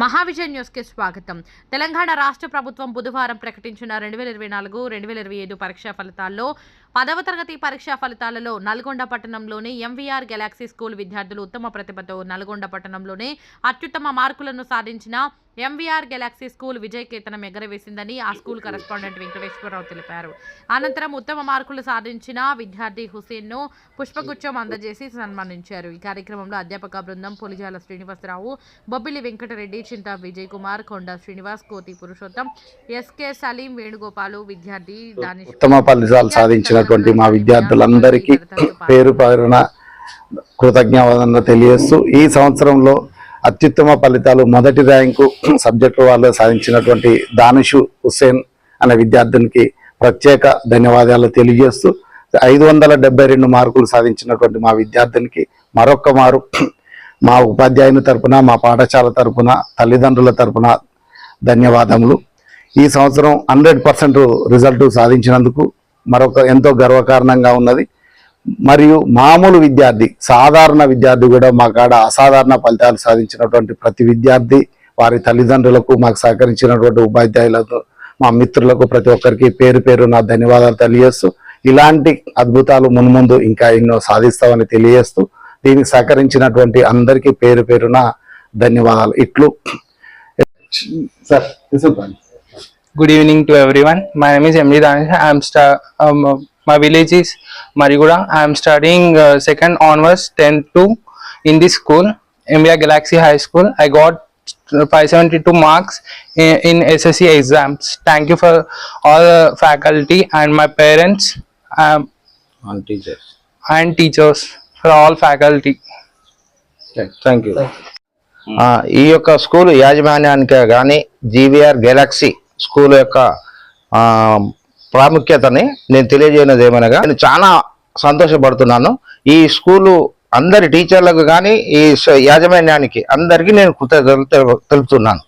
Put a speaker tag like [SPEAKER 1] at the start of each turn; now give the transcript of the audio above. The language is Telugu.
[SPEAKER 1] మహావిజయ్ న్యూస్కి స్వాగతం. తెలంగాణ రాష్ట్ర ప్రభుత్వం బుధవారం ప్రకటించిన రెండు వేల ఇరవై నాలుగు రెండు వేల ఇరవై ఐదు పరీక్షా ఫలితాల్లో పదవ తరగతి పరీక్షా ఫలితాలలో నల్గొండ పట్టణంలోని ఎంవీఆర్ గెలాక్సీ స్కూల్ విద్యార్థులు ఉత్తమ ప్రతిభతో నల్గొండ పట్టణంలోనే అత్యుత్తమ మార్కులను సాధించిన ఎంవీఆర్ గెలాక్సీ స్కూల్ విజయ కేతనం ఎగరవేసిందని ఆ స్కూల్ కరెస్పాండెంట్ వెంకటేశ్వరరావు తెలిపారు. అనంతరం ఉత్తమ మార్కులు సాధించిన విద్యార్థి హుసేన్ను పుష్పగుచ్చం అందజేసి సన్మానించారు. ఈ కార్యక్రమంలో అధ్యాపక బృందం పులిజాల శ్రీనివాసరావు బొబ్బిలి వెంకటరెడ్డి చింతా విజయ్ కుమార్ కొండ శ్రీనివాస్ కోతి పురుషోత్తం ఎస్కే సలీం వేణుగోపాలు విద్యార్థి
[SPEAKER 2] ఉత్తమ ఫలితాలు సాధించినటువంటి మా విద్యార్థులందరికీ పేరు పేరున కృతజ్ఞతలు తెలియజేస్తూ ఈ సంవత్సరంలో అత్యుత్తమ ఫలితాలు మొదటి ర్యాంకు సబ్జెక్టు వాళ్ళు సాధించినటువంటి దానుషు హుస్సేన్ అనే విద్యార్థునికి ప్రత్యేక ధన్యవాదాలు తెలియజేస్తూ ఐదు వందల డెబ్బై రెండు మార్కులు సాధించినటువంటి మా విద్యార్థునికి మరొక్క మారు. మా ఉపాధ్యాయుని తరపున మా పాఠశాల తరపున తల్లిదండ్రుల తరపున ధన్యవాదములు. ఈ సంవత్సరం హండ్రెడ్ పర్సెంట్ రిజల్ట్ సాధించినందుకు మరొక ఎంతో గర్వకారణంగా ఉన్నది. మరియు మామూలు విద్యార్థి సాధారణ విద్యార్థి కూడా మా కాడ అసాధారణ ఫలితాలు సాధించినటువంటి ప్రతి విద్యార్థి వారి తల్లిదండ్రులకు మాకు సహకరించినటువంటి ఉపాధ్యాయులతో మా మిత్రులకు ప్రతి ఒక్కరికి పేరు పేరు నా ధన్యవాదాలు తెలియజేస్తూ ఇలాంటి అద్భుతాలు మున్ముందు ఇంకా ఎన్నో సాధిస్తామని తెలియజేస్తూ దీనికి సహకరించినటువంటి అందరికీ పేరు పేరున ధన్యవాదాలు. ఇట్లు. Sir
[SPEAKER 3] good evening to everyone my name is Emily Danesh I'm am my village is Mariguda. I am studying uh, second onwards 10th to in this school, India Galaxy High School. I got 572 marks in, in SSC exams. Thank you for all the faculty and my parents um,
[SPEAKER 2] teacher
[SPEAKER 3] and teachers for all faculty.
[SPEAKER 4] Thank you ఈ యొక్క స్కూల్ యాజమాన్యానికే కానీ జీవీఆర్ గెలాక్సీ స్కూల్ యొక్క ఆ, ప్రాముఖ్యతని నేను తెలియజేయనది ఏమనగా నేను చాలా సంతోషపడుతున్నాను. ఈ స్కూలు అందరి టీచర్లకు కానీ ఈ స- యాజమాన్యానికి అందరికీ నేను కృతజ్ఞతలు తెలు- తెలుపుతున్నాను.